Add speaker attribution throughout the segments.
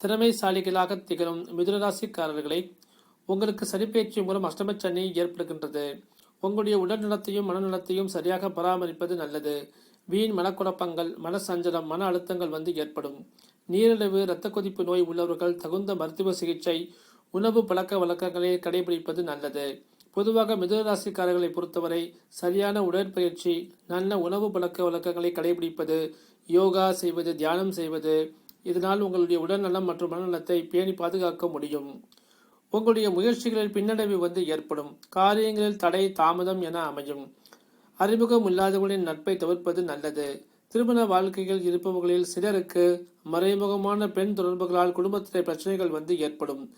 Speaker 1: திறமைசாலிகளாக திகழும் மிதுனராசிக்காரர்களை உங்களுக்கு சனிப்பெயர்ச்சி மூலம் அஷ்டமச்சனி ஏற்படுகின்றது. உங்களுடைய உடல்நலத்தையும் மனநலத்தையும் சரியாக பராமரிப்பது நல்லது. வீண் மனக்குழப்பங்கள் மனசஞ்சலம் மன அழுத்தங்கள் வந்து ஏற்படும். நீரிழிவு இரத்த கொதிப்பு நோய் உள்ளவர்கள் தகுந்த மருத்துவ சிகிச்சை உணவு பழக்க வழக்கங்களை கடைபிடிப்பது நல்லது. பொதுவாக மிதுனராசிக்காரர்களை பொறுத்தவரை சரியான உடற்பயிற்சி நல்ல உணவு பழக்க வழக்கங்களை கடைபிடிப்பது யோகா செய்வது தியானம் செய்வது இதனால் உங்களுடைய உடல்நலம் மற்றும் மனநலத்தை பேணி பாதுகாக்க முடியும். உங்களுடைய முயற்சிகளில் பின்னடைவு வந்து ஏற்படும். காரியங்களில் தடை தாமதம் என அமையும். அறிமுகம் இல்லாதவர்களின் நட்பை தவிர்ப்பது நல்லது. திருமண வாழ்க்கையில் இருப்பவர்களில் சிலருக்கு மறைமுகமான பெண் தொடர்புகளால் குடும்பத்திலே பிரச்சனைகள் வந்து ஏற்படும்.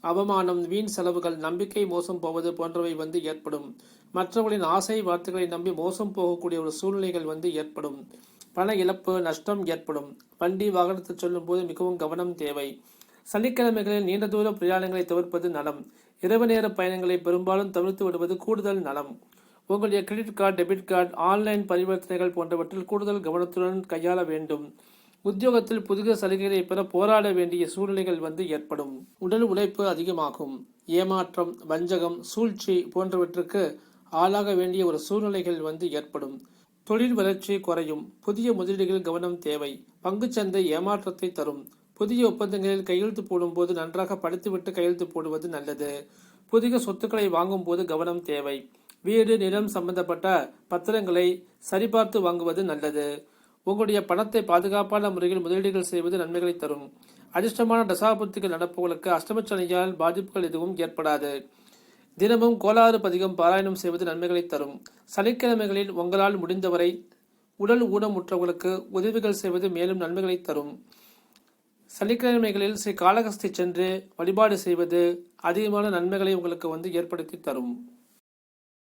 Speaker 1: அவமானம் வீண் செலவுகள் நம்பிக்கை மோசம் போவது போன்றவை வந்து ஏற்படும். மற்றவர்களின் ஆசை வார்த்தைகளை நம்பி மோசம் போகக்கூடிய ஒரு சூழ்நிலைகள் வந்து ஏற்படும். பண இழப்பு நஷ்டம் ஏற்படும். வண்டி வாகனத்தை சொல்லும் போது மிகவும் கவனம் தேவை. சனிக்கிழமைகளில் நீண்ட தூர பிரயாணங்களை தவிர்ப்பது நலம். இரவு நேர பயணங்களை பெரும்பாலும் தவிர்த்து விடுவது கூடுதல் நலம். உங்களுடைய credit card debit card online பரிவர்த்தனைகள் போன்றவற்றில் கூடுதல் கவனத்துடன் கையாள வேண்டும். உத்தியோகத்தில் புதிய சலுகைகளை பெற போராட வேண்டிய சூழ்நிலைகள் வந்து ஏற்படும். உடல் உழைப்பு அதிகமாகும். ஏமாற்றம் வஞ்சகம் சூழ்ச்சி போன்றவற்றுக்கு ஆளாக வேண்டிய ஒரு சூழ்நிலைகள் வந்து ஏற்படும். தொழில் வளர்ச்சி குறையும். புதிய முதலீடுகள் கவனம் தேவை. பங்குச்சந்தை ஏமாற்றத்தை தரும். புதிய ஒப்பந்தங்களில் கையெழுத்து போடும்போது நன்றாக படித்துவிட்டு கையெழுத்து போடுவது நல்லது. புதிய சொத்துக்களை வாங்கும் போது கவனம் தேவை. வீடு நிலம் சம்பந்தப்பட்ட பத்திரங்களை சரிபார்த்து வாங்குவது நல்லது. உங்களுடைய பணத்தை பாதுகாப்பான முறையில் முதலீடுகள் செய்வது நன்மைகளை தரும். அதிர்ஷ்டமான தசாபுத்திகள் நடப்புகளுக்கு அஷ்டமச்சனையால் பாதிப்புகள் எதுவும் ஏற்படாது. தினமும் கோளாறு பதிகம் பாராயணம் செய்வது நன்மைகளை தரும். சனிக்கிழமைகளில் உங்களால் முடிந்தவரை உடல் ஊனமுற்றவர்களுக்கு உதவிகள் செய்வது மேலும் நன்மைகளை தரும். சனிக்கிழமைகளில் ஸ்ரீ காலகஸ்தி சென்று வழிபாடு செய்வது அதிகமான நன்மைகளை உங்களுக்கு வந்து ஏற்படுத்தி தரும்.